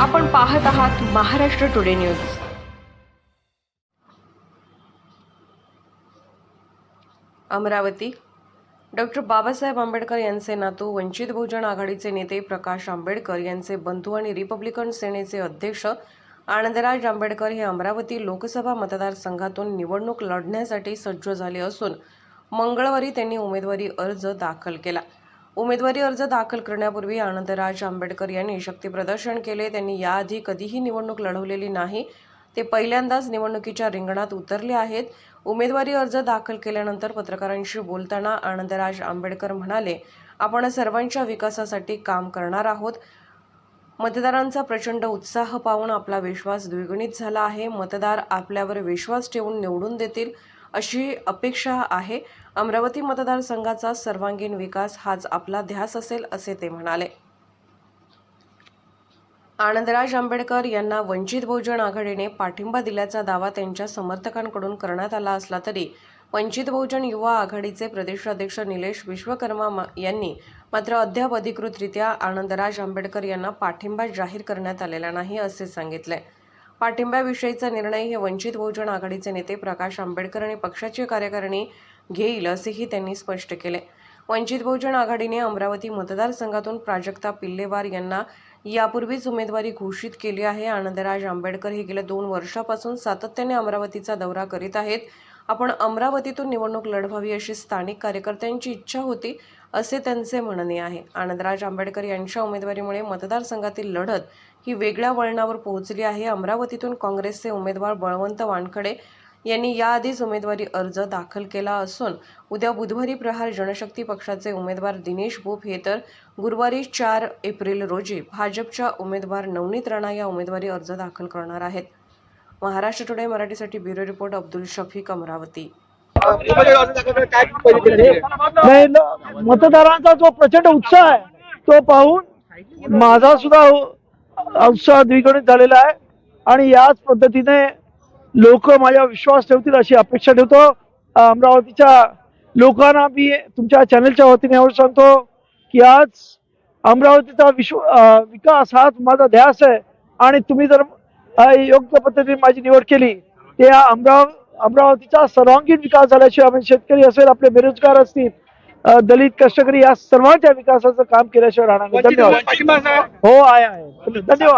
आपण पाहत आहात Maharashtra today news. Amravati. Doctor Babasaheb Ambedkar यांचे नातू वंचित बहुजन आघाडीचे नेते प्रकाश आंबेडकर यांचे बंधू आणि रिपब्लिकन सेनेचे अध्यक्ष आनंदराज आंबेडकर हे अमरावती लोकसभा मतदारसंघातून निवडणूक लढण्यासाठी सज्ज झाले असून मंगळवारी त्यांनी उमेदवारी अर्ज दाखल केला. उमेदवारी अर्ज दाखल करण्यापूर्वी आनंदराज आंबेडकर यांनी शक्तीप्रदर्शन केले. त्यांनी याआधी कधीही निवडणूक लढवलेली नाही. ते पहिल्यांदाच निवडणुकीच्या रिंगणात उतरले आहेत. उमेदवारी अर्ज दाखल केल्यानंतर पत्रकारांशी बोलताना आनंदराज आंबेडकर म्हणाले आपण सर्वांच्या विकासासाठी काम करणार आहोत. मतदारांचा प्रचंड उत्साह पाहून आपला विश्वास द्विगुणित झाला आहे. मतदार आपल्यावर विश्वास ठेवून निवडून देतील. अशी अपेक्षा आहे. अमरावती मतदारसंघाचा सर्वांगीण विकास हाच आपला ध्यास असेल असे ते म्हणाले. आनंदराज आंबेडकर यांना वंचित बहुजन आघाडीने पाठिंबा दिल्याचा दावा त्यांच्या समर्थकांकडून करण्यात आला असला तरी वंचित बहुजन युवा आघाडीचे प्रदेशाध्यक्ष निलेश विश्वकर्मा यांनी मात्र अद्याप अधिकृतरित्या आनंदराज आंबेडकर यांना पाठिंबा जाहीर करण्यात आलेला नाही असे सांगितले. पाठिंब्याविषयीचा निर्णय हे वंचित बहुजन आघाडीचे नेते प्रकाश आंबेडकर आणि पक्षाची कार्यकारिणी घेईल असेही त्यांनी स्पष्ट केले. वंचित बहुजन आघाडीने अमरावती मतदारसंघातून प्राजक्ता पिल्लेवार यांना यापूर्वीच उमेदवारी घोषित केली आहे. आनंदराज आंबेडकर हे गेल्या दोन वर्षापासून सातत्याने अमरावतीचा दौरा करीत आहेत. आपण अमरावतीतून निवडणूक लढवावी अशी स्थानिक कार्यकर्त्यांची इच्छा होती असे त्यांचे म्हणणे आहे. आनंदराज आंबेडकर यांच्या उमेदवारीमुळे मतदारसंघातील लढत ही वेगळ्या वळणावर पोहोचली आहे. अमरावतीतून काँग्रेसचे उमेदवार बळवंत वानखडे यांनी याआधीच उमेदवारी अर्ज दाखल केला असून उद्या बुधवारी प्रहार जनशक्ती पक्षाचे उमेदवार दिनेश बोप हे तर गुरुवारी चार एप्रिल रोजी भाजपच्या उमेदवार नवनीत राणा या उमेदवारी अर्ज दाखल करणार आहेत. महाराष्ट्र टुडे मराठीसाठी ब्युरो रिपोर्ट अब्दुल शफीक अमरावती नाही न- मतदारांचा जो प्रचंड उत्साह आहे तो पाहून माझा सुद्धा उ- उत्साह द्विगुणित झालेला आहे. आणि याच पद्धतीने लोक माझ्या विश्वास ठेवतील अशी अपेक्षा ठेवतो. अ, अमरावतीच्या लोकांना मी तुमच्या चॅनलच्या वतीने एवढं सांगतो की आज अमरावतीचा विश्व अ, विकास हाच माझा ध्यास आहे. आणि तुम्ही जर योग्य पद्धतीने माझी निवड केली. ते अमराव अमरावतीचा सर्वांगीण विकास झाल्याशिवाय आपण शेतकरी असेल आपले बेरोजगार असतील दलित कष्टकरी या सर्वांच्या विकासाचं काम केल्याशिवाय राहणार धन्यवाद. हो आहे आहे. धन्यवाद.